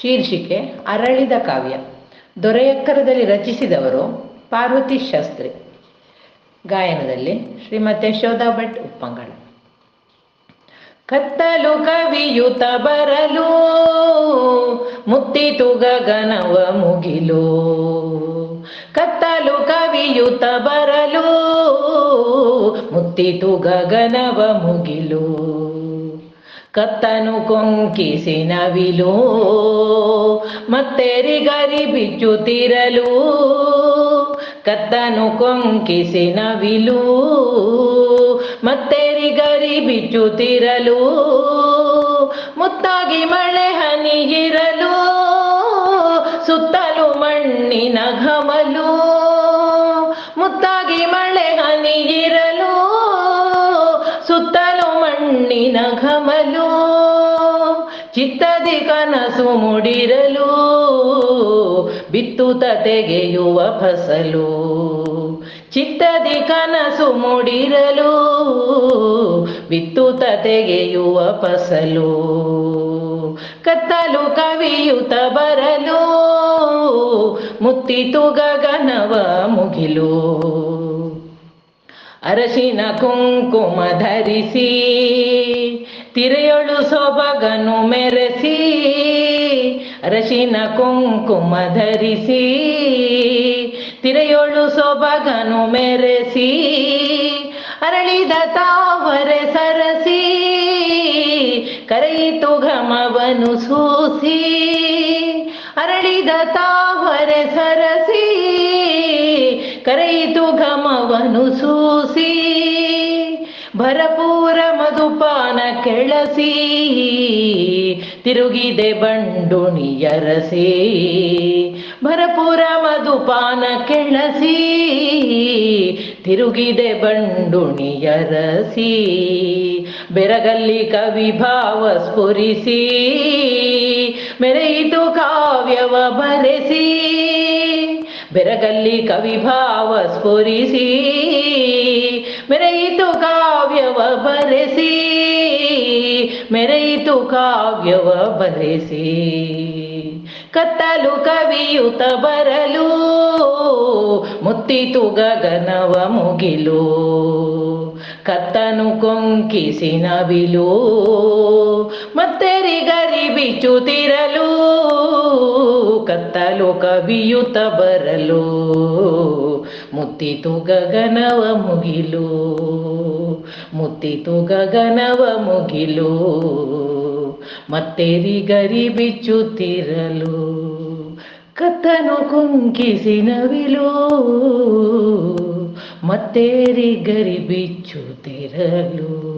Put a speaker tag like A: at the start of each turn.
A: ಶೀರ್ಷಿಕೆ ಅರಳಿದ ಕಾವ್ಯ. ದೊರೆಯಕ್ಕರದಲ್ಲಿ ರಚಿಸಿದವರು ಪಾರ್ವತಿ ಶಾಸ್ತ್ರಿ. ಗಾಯನದಲ್ಲಿ ಶ್ರೀಮತಿ ಯಶೋಧಾ ಭಟ್ ಉಪ್ಪಂಗಳ ಕತ್ತಲು ಕವಿಯುತ ಬರಲು ಮುತ್ತಿತು ಗಗನವ ಮುಗಿಲು. ಕತ್ತಲು ಕವಿಯುತ ಬರಲು ಮುತ್ತಿತು ಗಗನವ ಮುಗಿಲು. ಕತ್ತನು ಕೊಂಕಿಸಿ ನವಿಲು ಮತ್ತೆ ಗರಿ ಬಿಚ್ಚುತ್ತಿರಲು ಕತ್ತನು ಕೊಂಕಿಸಿ ನವಿಲು ಮತ್ತೆ ಗರಿ ಬಿಚ್ಚುತ್ತಿರಲು ಮುತ್ತಾಗಿ ಮಳೆ ಹನಿಗಿರಲು ಸುತ್ತಲೂ ಮಣ್ಣಿನ ಘಮಲು. ಘಮಲು ಚಿತ್ತದಿ ಕನಸು ಮುಡಿರಲು ಬಿತ್ತುತ ತೆಗೆಯುವ ಫಸಲು. ಚಿತ್ತದಿ ಕನಸು ಮುಡಿರಲು ಬಿತ್ತುತ ತೆಗೆಯುವ ಫಸಲು. ಕತ್ತಲು ಕವಿಯುತ ಬರಲು, ಮುತ್ತಿತು ಗಗನವ ಮುಗಿಲು. ಅರಶಿನ ಕುಂಕುಮ ಧರಿಸಿ, ತಿರೆಯೊಳು ಸೊಬಗನು ಮೆರೆಸಿ, ಅರಸಿನ ಕುಂಕುಮ ಧರಿಸಿ, ತಿರೆಯೊಳು ಸೊಬಗನು ಮೆರೆಸಿ, ಅರಳಿದ ತಾವರೆ ಸರಸಿ, ಕರೆಯಿತು ಘಮವನು ಸೂಸಿ, ಅರಳಿದ ತಾವರೆ ಸರಸಿ ಕರೆಯಿತು ಘಮವನು ಸೂಸಿ, ಭರಪೂರ ಮಧುಪಾನ ಕೆಳಸಿ, ತಿರುಗಿದೆ ಬಂಡುಣಿಯರಸಿ, ಭರಪೂರ ಮಧುಪಾನ ಕೆಳಸಿ, ತಿರುಗಿದೆ ಬಂಡುಣಿಯರಸಿ, ಬೆರಗಲ್ಲಿ ಕವಿಭಾವ ಸ್ಫುರಿಸಿ, ಮೆರೆಯಿತು ಕಾವ್ಯವ ಬರೆಸಿ ಬೆರಗಲ್ಲಿ ಕವಿಭಾವ ಸ್ಫುರಿಸಿ, ಮೆರೆಯಿತು ಕಾವ್ಯವ ಬರೆಸಿ, ಮೆರೆಯಿತು ಕಾವ್ಯವ ಬರೆಸಿ. ಕತ್ತಲು ಕವಿಯುತ ಬರಲು, ಮುತ್ತಿತು ಗಗನವ ಮುಗಿಲು. ಕತ್ತನು ಕೊಂಕಿಸಿ ನವಿಲು ಮತ್ತೆ ಗರಿ ಬಿಚ್ಚುತ್ತಿರಲು ಕತ್ತಲು ಕವಿಯುತ ಬರಲು, ಮುತ್ತಿತು ಗಗನವ ಮುಗಿಲು, ಮುತ್ತಿತು ಗಗನವ ಮುಗಿಲು, ಮತ್ತೇರಿ ಗರಿ ಬಿಚ್ಚುತ್ತಿರಲು, ಕತ್ತನು ಕುಂಕಿಸಿ ನವಿಲು, ಮತ್ತೇರಿ ಗರಿ ಬಿಚ್ಚುತ್ತಿರಲು.